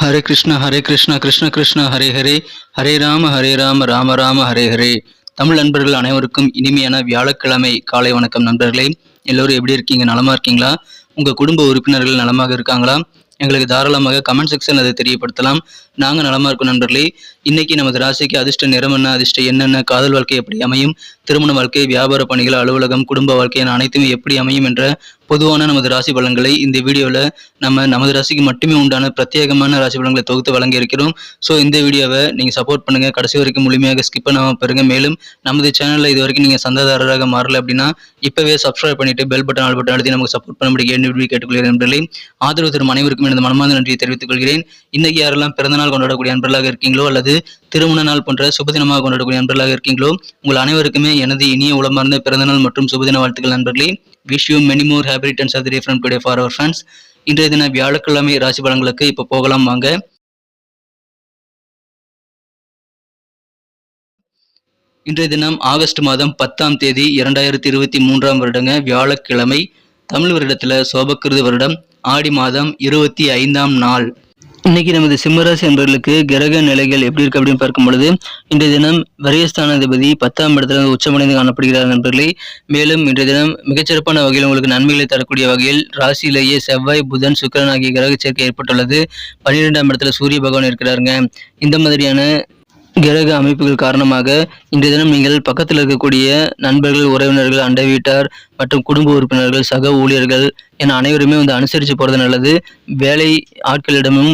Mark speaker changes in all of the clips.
Speaker 1: ஹரே கிருஷ்ண ஹரே கிருஷ்ண கிருஷ்ண கிருஷ்ண ஹரே ஹரே. ஹரே ராம ஹரே ராம ராம ராம ஹரே ஹரே. தமிழ் நண்பர்கள் அனைவருக்கும் இனிமையான வியாழக்கிழமை காலை வணக்கம் நண்பர்களே. எல்லோரும் எப்படி இருக்கீங்க? நலமா இருக்கீங்களா? உங்க குடும்ப உறுப்பினர்கள் நலமாக இருக்காங்களா? எங்களுக்கு தாராளமாக கமெண்ட் செக்ஷன் அதை தெரியப்படுத்தலாம். நாங்க நலமா இருக்கோம் நண்பர்களே. இன்னைக்கு நமது ராசிக்கு அதிர்ஷ்ட நிறம் என்ன அதிர்ஷ்ட என்னென்ன காதல் வாழ்க்கை எப்படி அமையும் திருமண வாழ்க்கை வியாபார பணிகள் அலுவலகம் குடும்ப வாழ்க்கை என அனைத்துமே எப்படி அமையும் என்ற பொதுவான நமது ராசி பலன்களை இந்த வீடியோவில் நம்ம நமது ராசிக்கு மட்டுமே உண்டான பிரத்யேகமான ராசி பலன்களை தொகுத்து வழங்கி இருக்கிறோம். ஸோ இந்த வீடியோவை நீங்கள் சப்போர்ட் பண்ணுங்க. கடைசி வரைக்கும் முழுமையாக ஸ்கிப் பண்ணாமல் பெறுங்க மேலும் நமது சேனலில் இது வரைக்கும் நீங்கள் சந்தாதாரராக மாறல அப்படின்னா இப்போவே சப்ஸ்கிரைப் பண்ணிவிட்டு பெல் பட்டன் ஆல் பட்டன் அழுத்தி நமக்கு சப்போர்ட் பண்ணும்படி கேள்வி கேட்டுக்கொள்கிறேன் நண்பர்களே. ஆதரவு தரும் அனைவருக்கும் எனது மனமார்ந்த நன்றியை தெரிவித்துக் கொள்கிறேன். இன்றைக்கு யாரெல்லாம் பிறந்தநாள் கொண்டாடக்கூடிய நண்பர்களாக இருக்கீங்களோ அல்லது திருமண நாள் போன்ற சுபதினமாக கொண்டாடக்கூடிய நண்பர்களாக இருக்கீங்களோ உங்கள் அனைவருக்குமே எனது இனிய உளமார்ந்த பிறந்தநாள் மற்றும் சுபதின வாழ்த்துக்கள் நண்பர்களே. Wish you many more happy returns of the from today for our friends இன்றைய தின வியாழக்கிழமை ராசி பலன்களுக்கு இப்போ போகலாம் வாங்க. இன்றைய தினம் ஆகஸ்ட் மாதம் பத்தாம் தேதி இரண்டாயிரத்தி இருபத்தி மூன்றாம் வருடங்க வியாழக்கிழமை தமிழ் வருடத்தில் சோபக்கிருது வருடம். ஆடி மாதம் இருபத்தி ஐந்தாம் நாள். இன்னைக்கு நமது சிம்மராசி என்பவர்களுக்கு கிரக நிலைகள் எப்படி இருக்கு அப்படின்னு பார்க்கும் பொழுது இன்றைய தினம் வரியஸ்தானாதிபதி பத்தாம் இடத்துல உச்சமடைந்து காணப்படுகிறார் நண்பர்களே. மேலும் இன்றைய தினம் மிகச்சிறப்பான வகையில் உங்களுக்கு நன்மைகளை தரக்கூடிய வகையில் ராசியிலேயே செவ்வாய் புதன் சுக்கரன் ஆகிய கிரக சேர்க்கை ஏற்பட்டுள்ளது. பன்னிரெண்டாம் இடத்துல சூரிய பகவான் இருக்கிறாருங்க. இந்த மாதிரியான கிரக அமைப்புகள் காரணமாக இன்றைய தினம் நீங்கள் பக்கத்தில் இருக்கக்கூடிய நண்பர்கள் உறவினர்கள் அண்டை வீட்டார் மற்றும் குடும்ப உறுப்பினர்கள் சக ஊழியர்கள் என அனைவருமே வந்து அனுசரித்து போகிறது நல்லது. வேலை ஆட்களிடமும்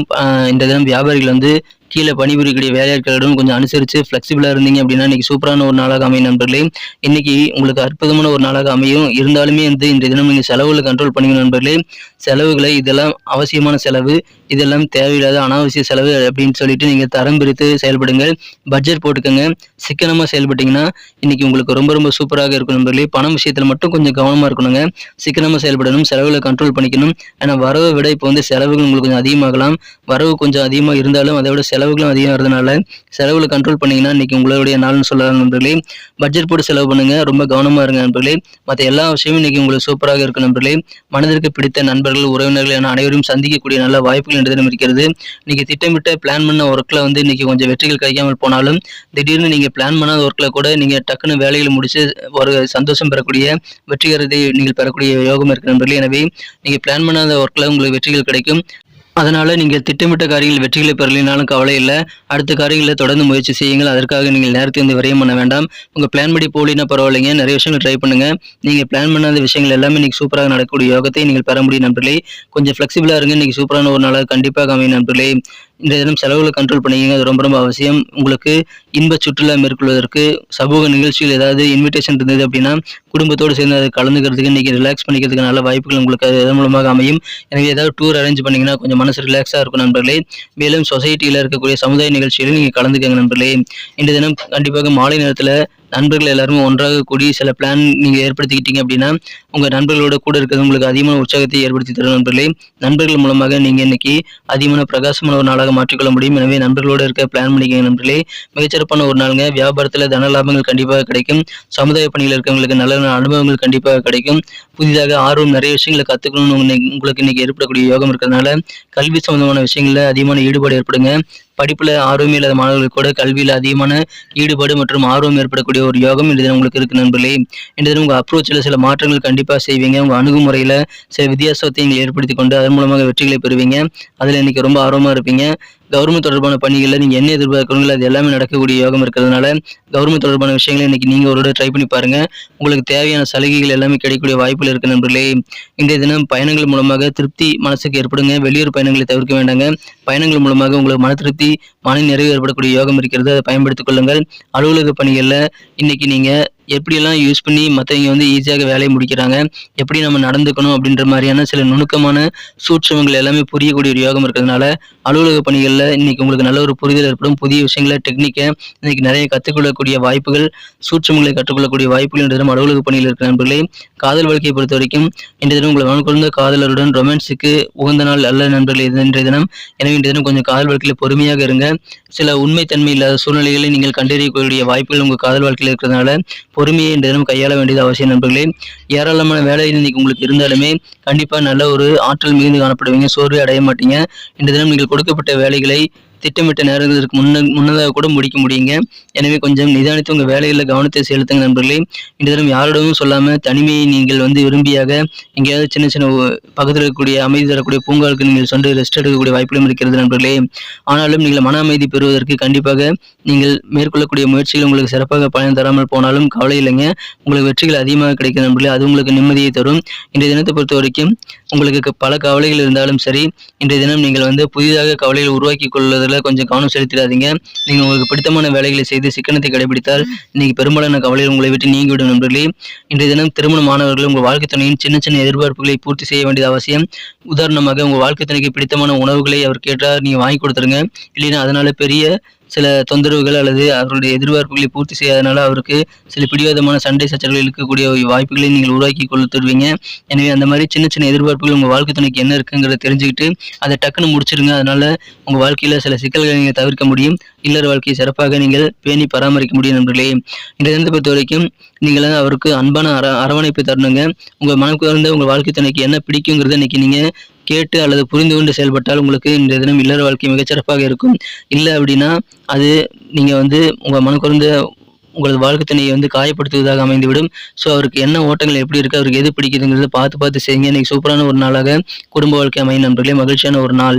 Speaker 1: இந்த தினம் வியாபாரிகள் வந்து கீழே பணிபுரியக்கூடிய வேலையாட்களுடன் கொஞ்சம் அனுசரித்து ஃப்ளெக்சிபிளாக இருந்தீங்க அப்படின்னா இன்னைக்கு சூப்பரான ஒரு நாளாக அமையும் நண்பர்களே. இன்னைக்கு உங்களுக்கு அற்புதமான ஒரு நாளாக அமையும். இருந்தாலுமே வந்து இன்றைய தினம் நீங்கள் செலவுகளை கண்ட்ரோல் பண்ணிக்கணும் நண்பர்களே. செலவுகளை இதெல்லாம் அவசியமான செலவு இதெல்லாம் தேவையில்லாத அனாவசிய செலவு அப்படின்னு சொல்லிட்டு நீங்கள் தரம் பிரித்து செயல்படுங்க பட்ஜெட் போட்டுக்கோங்க. சிக்கனமாக செயல்பட்டீங்கன்னா இன்னைக்கு உங்களுக்கு ரொம்ப ரொம்ப சூப்பராக இருக்கும் நண்பர்களே. பணம் விஷயத்தில் மட்டும் கொஞ்சம் கவனமாக இருக்கணுங்க. சிக்கனமாக செயல்படணும். செலவுகளை கண்ட்ரோல் பண்ணிக்கணும். ஏன்னா வரவை விட இப்போ வந்து செலவுகள் உங்களுக்கு கொஞ்சம் அதிகமாகலாம். வரவு கொஞ்சம் அதிகமாக இருந்தாலும் அதை விட செலவுகளும் அதிகம் வரதுனால செலவுகளை கண்ட்ரோல் பண்ணீங்கன்னா இன்னைக்கு உங்களுடைய நாள்னு சொல்லலாம் நண்பர்களே. பட்ஜெட் போட்டு செலவு பண்ணுங்க. ரொம்ப கவனமாக இருங்க நண்பர்களே. மற்ற எல்லா விஷயமும் இன்னைக்கு உங்களுக்கு சூப்பராக இருக்கும் நண்பர்களே. மனதிற்கு பிடித்த நண்பர்கள் உறவினர்கள் என அனைவரும் சந்திக்கக்கூடிய நல்ல வாய்ப்புகள் இன்று இருக்கிறது. நீங்க திட்டமிட்ட பிளான் பண்ண ஒர்க்கில் வந்து இன்னைக்கு கொஞ்சம் வெற்றிகள் கிடைக்காமல் போனாலும் திடீர்னு நீங்க பிளான் பண்ணாத ஒர்க்கில் கூட நீங்க டக்குன்னு வேலைகளை முடிச்சு ஒரு சந்தோஷம் பெறக்கூடிய வெற்றிகரத்தை நீங்கள் பெறக்கூடிய யோகம் இருக்கு நண்பர்களே. எனவே நீங்க பிளான் பண்ணாத ஒர்க்கில் உங்களுக்கு வெற்றிகள் கிடைக்கும். அதனால் நீங்கள் திட்டமிட்ட காரியங்கள் வெற்றிகளை பெறலினாலும் கவலை இல்லை. அடுத்த காரியங்களை தொடர்ந்து முயற்சி செய்யுங்கள். அதற்காக நீங்கள் நேரத்தை வந்து விரயம் பண்ண வேண்டாம். உங்கள் பிளான் படி போலினா பரவாயில்லைங்க. நிறைய விஷயங்கள் ட்ரை பண்ணுங்கள் நீங்கள் பிளான் பண்ணாத விஷயங்கள் எல்லாமே இன்னைக்கு சூப்பராக நடக்கக்கூடிய யோகத்தை நீங்கள் பெற முடியும் நண்பர்களே. கொஞ்சம் ஃப்ளெக்சிபிளாக இருங்க. இன்றைக்கி சூப்பரான ஒரு நாளாக கண்டிப்பாக அமையும் நண்பர்களே. இந்த தினம் செலவுகளை கண்ட்ரோல் பண்ணிக்கங்க. அது ரொம்ப ரொம்ப அவசியம். உங்களுக்கு இன்ப சுற்றுலா மேற்கொள்வதற்கு சமூக நிகழ்ச்சிகள் ஏதாவது இன்விடேஷன் இருந்தது அப்படின்னா குடும்பத்தோடு சேர்ந்து அதை கலந்துக்கிறதுக்கு இன்றைக்கி ரிலாக்ஸ் பண்ணிக்கிறதுக்கு நல்ல வாய்ப்புகள் உங்களுக்கு அது இதன் மூலமாக அமையும். எனவே ஏதாவது டூர் அரேஞ்ச் பண்ணிங்கன்னா கொஞ்சம் மனசு ரிலாக்ஸாக இருக்கும் நண்பர்களே. மேலும் சொசைட்டியில் இருக்கக்கூடிய சமுதாய நிகழ்ச்சிகளில் நீங்கள் கலந்துக்கங்க நண்பர்களே. இந்த தினம் கண்டிப்பாக மாலை நேரத்தில் நண்பர்கள் எல்லாருமே ஒன்றாக கூடி சில பிளான் நீங்கள் ஏற்படுத்திக்கிட்டீங்க அப்படின்னா உங்கள் நண்பர்களோட கூட இருக்கிறது உங்களுக்கு அதிகமான உற்சாகத்தை ஏற்படுத்தி தரும் நண்பர்களே. நண்பர்கள் மூலமாக நீங்கள் இன்னைக்கு அதிகமான பிரகாசமான ஒரு நாளாக மாற்றிக்கொள்ள முடியும். எனவே நண்பர்களோடு இருக்க பிளான் பண்ணிக்கங்க நண்பர்களே. மிகச்சிறப்பான ஒரு நாளுங்க. வியாபாரத்தில் தன லாபங்கள் கண்டிப்பாக கிடைக்கும். சமுதாய பணியில் இருக்கிறவங்களுக்கு நல்ல நல்ல அனுபவங்கள் கண்டிப்பாக கிடைக்கும். புதிதாக ஆர்வம் நிறைய விஷயங்களை கற்றுக்கணும்னு உங்களுக்கு- உங்களுக்கு இன்னைக்கு ஏற்படக்கூடிய யோகம் இருக்கிறதுனால கல்வி சம்பந்தமான விஷயங்களில் அதிகமான ஈடுபாடு ஏற்படுங்க. படிப்புல ஆர்வம் இல்லாத மாணவர்கள் கூட கல்வியில அதிகமான ஈடுபாடு மற்றும் ஆர்வம் ஏற்படக்கூடிய ஒரு யோகம் இந்த தினம் உங்களுக்கு இருக்கு நண்பர்களே. இந்த தினம் உங்க அப்ரோச்சில் சில மாற்றங்கள் கண்டிப்பா செய்வீங்க. உங்க அணுகுமுறையில சில வித்தியாசத்தை நீங்கள் ஏற்படுத்தி கொண்டு அதன் மூலமாக வெற்றிகளை பெறுவீங்க. அதுல இன்னைக்கு ரொம்ப ஆர்வமா இருப்பீங்க. கவர்மெண்ட் தொடர்பான பணிகளில் நீங்கள் என்ன எதிர்பார்க்குறீங்களோ அது எல்லாமே நடக்கக்கூடிய யோகம் இருக்கிறதுனால கவர்மெண்ட் தொடர்பான விஷயங்களை இன்னைக்கு நீங்கள் ஒரு ட்ரை பண்ணி பாருங்கள் உங்களுக்கு தேவையான சலுகைகள் எல்லாமே கிடைக்கக்கூடிய வாய்ப்பில் இருக்கு நண்பர்களே. இன்றைய தினம் பயணங்கள் மூலமாக திருப்தி மனசுக்கு ஏற்படுங்க. வெளியூர் பயணங்களை தவிர்க்க வேண்டாங்க. பயணங்கள் மூலமாக உங்களுக்கு மன திருப்தி மன நிறைவு ஏற்படக்கூடிய யோகம் இருக்கிறது. அதை பயன்படுத்திக் கொள்ளுங்கள். அலுவலக பணிகளில் இன்றைக்கி நீங்கள் எப்படியெல்லாம் யூஸ் பண்ணி மற்றவங்க வந்து ஈஸியாக வேலையை முடிக்கிறாங்க எப்படி நம்ம நடந்துக்கணும் அப்படின்ற மாதிரியான சில நுணுக்கமான சூட்சமங்கள் எல்லாமே புரியக்கூடிய ஒரு யோகம் இருக்கிறதுனால அலுவலக பணிகளில் இன்னைக்கு உங்களுக்கு நல்ல ஒரு புரிதல் ஏற்படும். புதிய விஷயங்களை டெக்னிக்கை இன்னைக்கு நிறைய கற்றுக்கொள்ளக்கூடிய வாய்ப்புகள் சூட்சமங்களை கற்றுக்கொள்ளக்கூடிய வாய்ப்புகள் என்ற தினம் அலுவலக பணியில் இருக்கிற நண்பர்களே காதல் வாழ்க்கையை பொறுத்த வரைக்கும் இன்றைய தினம் உங்களை மனக்குழந்த காதலருடன் ரொமான்ஸுக்கு உகந்த நாள் அல்ல நண்பர்கள் இது இன்றைய தினம். எனவே இன்றைய தினம் கொஞ்சம் காதல் வாழ்க்கையில் பொறுமையாக இருங்க. சில உண்மைத்தன்மை இல்லாத சூழ்நிலைகளை நீங்கள் கண்டறியக்கூடிய வாய்ப்புகள் உங்கள் காதல் வாழ்க்கையில் இருக்கிறதுனால பொறுமையை இந்த தினம் கையாள வேண்டியது அவசியம். நண்பர்களே ஏராளமான வேலைகள் இன்னைக்கு உங்களுக்கு இருந்தாலுமே கண்டிப்பாக நல்ல ஒரு ஆற்றல் மிகுந்து காணப்படுவீங்க. சோர்வை அடைய மாட்டீங்க. இந்த தினம் நீங்கள் கொடுக்கப்பட்ட வேலைகளை திட்டமிட்ட நேரங்களுக்கு முன்ன முன்னதாக கூட முடிக்க முடியுங்க. எனவே கொஞ்சம் நிதானித்து உங்கள் வேலைகளில் கவனத்தை செலுத்துங்க நண்பர்களே. இந்த தினம் யாரிடமும் சொல்லாமல் தனிமையை நீங்கள் வந்து விரும்பியாக எங்கேயாவது சின்ன சின்ன பக்கத்தில் இருக்கக்கூடிய அமைதி தரக்கூடிய பூங்காவுக்கு நீங்கள் சென்று ரெஸ்ட் எடுக்கக்கூடிய வாய்ப்புகளும் இருக்கிறது நண்பர்களே. ஆனாலும் நீங்கள் மன அமைதி பெறுவதற்கு கண்டிப்பாக நீங்கள் மேற்கொள்ளக்கூடிய முயற்சிகள் உங்களுக்கு சிறப்பாக பயன் தராமல் போனாலும் கவலை இல்லைங்க. உங்களுக்கு வெற்றிகள் அதிகமாக கிடைக்கும் நண்பர்களே. அது உங்களுக்கு நிம்மதியை தரும். இன்றைய தினத்தை பொறுத்த வரைக்கும் உங்களுக்கு பல கவலைகள் இருந்தாலும் சரி இன்றைய தினம் நீங்கள் வந்து புதிதாக கவலைகளை உருவாக்கி கொள்வதில் கொஞ்சம் கவனம் செலுத்திடாதீங்க. நீங்கள் உங்களுக்கு பிடித்தமான வேலைகளை செய்து சிக்கனத்தை கடைபிடித்தால் இன்னைக்கு பெரும்பாலான கவலைகள் உங்களை விட்டு நீங்கிவிடும் நண்பர்களே. இன்றைய தினம் திருமணமானவர்கள் உங்கள் வாழ்க்கை துணையின் சின்ன சின்ன எதிர்பார்ப்புகளை பூர்த்தி செய்ய வேண்டியது அவசியம். உதாரணமாக உங்கள் வாழ்க்கை துணைக்கு பிடித்தமான உணவுகளை அவர் கேட்டால் நீங்கள் வாங்கி கொடுத்துருங்க. இல்லைன்னா அதனால பெரிய சில தொந்தரவுகள் அல்லது அவருடைய எதிர்பார்ப்புகளை பூர்த்தி செய்யாதனால அவருக்கு சில பிடிவாதமான சண்டை சச்சரவுகள் இருக்கக்கூடிய வாய்ப்புகளை நீங்கள் உருவாக்கி கொள்ளுத்துருவீங்க எனவே அந்த மாதிரி சின்ன சின்ன எதிர்பார்ப்புகள் உங்கள் வாழ்க்கை துணைக்கு என்ன இருக்குங்கிறத தெரிஞ்சுக்கிட்டு அதை டக்குன்னு முடிச்சிருங்க. அதனால உங்கள் வாழ்க்கையில் சில சிக்கல்களை நீங்கள் தவிர்க்க முடியும். இல்லற வாழ்க்கையை சிறப்பாக நீங்கள் பேணி பராமரிக்க முடியும் நண்பர்களே. இந்த தினத்தை பொறுத்த வரைக்கும் நீங்கள் அவருக்கு அன்பான அர அரவணைப்பு தரணுங்க. உங்கள் மனம் குறைந்த உங்கள் வாழ்க்கை துணைக்கு என்ன பிடிக்குங்கிறத இன்னைக்கு நீங்கள் கேட்டு அல்லது புரிந்து கொண்டு செயல்பட்டால் உங்களுக்கு இந்த தினம் இல்லற வாழ்க்கை மிகச்சிறப்பாக இருக்கும். இல்லை அப்படின்னா அது நீங்கள் வந்து உங்கள் மனக்குறந்த உங்களது வாழ்க்கை தண்ணியை வந்து காயப்படுத்துவதாக அமைந்துவிடும். ஸோ அவருக்கு என்ன ஓட்டங்கள் எப்படி இருக்குது அவருக்கு எது பிடிக்குதுங்கிறத பார்த்து பார்த்து செய்யுங்க. இன்றைக்கி சூப்பரான ஒரு நாளாக குடும்ப வாழ்க்கை அமையும் நண்பர்களே. மகிழ்ச்சியான ஒரு நாள்.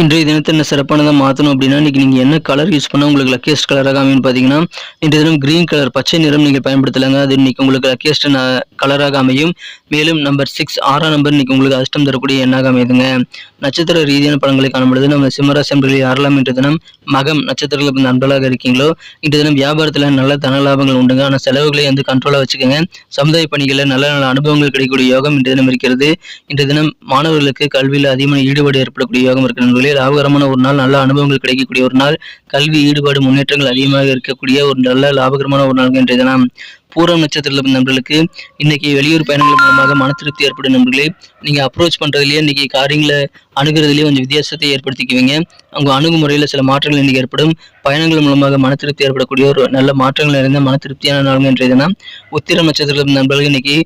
Speaker 1: இன்றைய தினத்தை என்ன சிறப்பானதாக மாற்றணும் அப்படின்னா இன்றைக்கி நீங்கள் என்ன கலர் யூஸ் பண்ணால் உங்களுக்கு லக்கியஸ்ட் கலராக அமையும் பார்த்தீங்கன்னா இன்றைய தினம் க்ரீன் கலர் பச்சை நிறம் நீங்கள் பயன்படுத்தலாங்க. அது இன்னைக்கு உங்களுக்கு லக்கியஸ்ட் கலராக அமையும். மேலும் நம்பர் சிக்ஸ் ஆறாம் நம்பர் இன்னைக்கு உங்களுக்கு அதிர்ஷ்டம் தரக்கூடிய எண்ணாக அமையுதுங்க. நட்சத்திர ரீதியான படங்களை காணப்படுது நம்ம சிம்மராசி அன்பர்களில் யாரெல்லாம் இன்றைய தினம் மகம் நட்சத்திரத்தில் நண்பர்களாக இருக்கீங்களோ இன்றைய தினம் வியாபாரத்தில் நல்ல தன லாபங்கள் உண்டுங்க. ஆனால் செலவுகளை வந்து கண்ட்ரோலாக வச்சுக்கோங்க. சமுதாய பணிகளில் நல்ல நல்ல அனுபவங்கள் கிடைக்கக்கூடிய யோகம் இன்றைய தினம் இருக்கிறது. இன்றைய தினம் மாணவர்களுக்கு கல்வியில் அதிகமான ஈடுபாடு ஏற்படக்கூடிய யோகம் இருக்கிற நண்பர்களே லாபகரமான ஒரு நாள் நல்ல அனுபவங்கள் கிடைக்கக்கூடிய ஒரு நாள் கல்வி ஈடுபாடு முன்னேற்றங்கள் அதிகமாக இருக்கக்கூடிய ஒரு நல்ல லாபகரமான ஒரு நாள் இன்றைய தினம் பூரம் நட்சத்திரத்தில் நண்பர்களுக்கு இன்னைக்கு வெளியூர் பயணங்கள் மூலமாக மன திருப்தி ஏற்படும் நண்பர்களே நீங்க அப்ரோச் பண்ணுறதுலேயே இன்னைக்கு காரியங்களை அணுகிறதுலேயே கொஞ்சம் வித்தியாசத்தை ஏற்படுத்திக்குவீங்க. உங்கள் அணுகுமுறையில் சில மாற்றங்கள் இன்னைக்கு ஏற்படும். பயணங்கள் மூலமாக மன திருப்தி ஏற்படக்கூடிய ஒரு நல்ல மாற்றங்கள் நிறைந்த மன திருப்தியான நாள் இன்றைய தினம் உத்திரம் நட்சத்திரத்தில் நண்பர்கள் இன்னைக்கு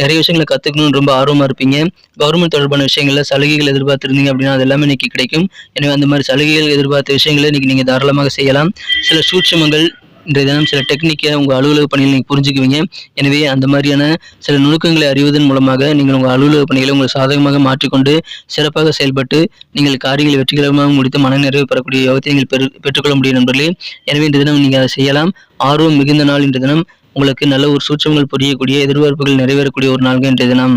Speaker 1: நிறைய விஷயங்களை கற்றுக்கணும்னு ரொம்ப ஆர்வமாக இருப்பீங்க. கவர்மெண்ட் தொடர்பான விஷயங்களில் சலுகைகள் எதிர்பார்த்துருந்தீங்க அப்படின்னா அது எல்லாமே இன்னைக்கு கிடைக்கும். எனவே அந்த மாதிரி சலுகைகள் எதிர்பார்த்த விஷயங்களை இன்னைக்கு நீங்கள் தாராளமாக செய்யலாம். சில சூட்சமங்கள் இன்றைய தினம் சில டெக்னிக்கை உங்கள் அலுவலக பணியில் நீங்கள் புரிஞ்சுக்குவீங்க. எனவே அந்த மாதிரியான சில நுணுக்கங்களை அறிவதன் மூலமாக நீங்கள் உங்கள் அலுவலக பணிகளை உங்கள் சாதகமாக மாற்றிக்கொண்டு சிறப்பாக செயல்பட்டு நீங்கள் காரியங்களை வெற்றிகரமாக முடித்து மனநிறைவு பெறக்கூடிய யோகத்தை நீங்கள் பெரு பெற்றுக்கொள்ள முடியும் நண்பர்களே. எனவே இன்றைய தினம் நீங்கள் அதை செய்யலாம். ஆர்வம் மிகுந்த நாள் இன்றைய தினம். உங்களுக்கு நல்ல ஒரு சூட்சங்கள் புரியக்கூடிய எதிர்பார்ப்புகள் நிறைவேறக்கூடிய ஒரு நாள்கள் இன்றைய தினம்.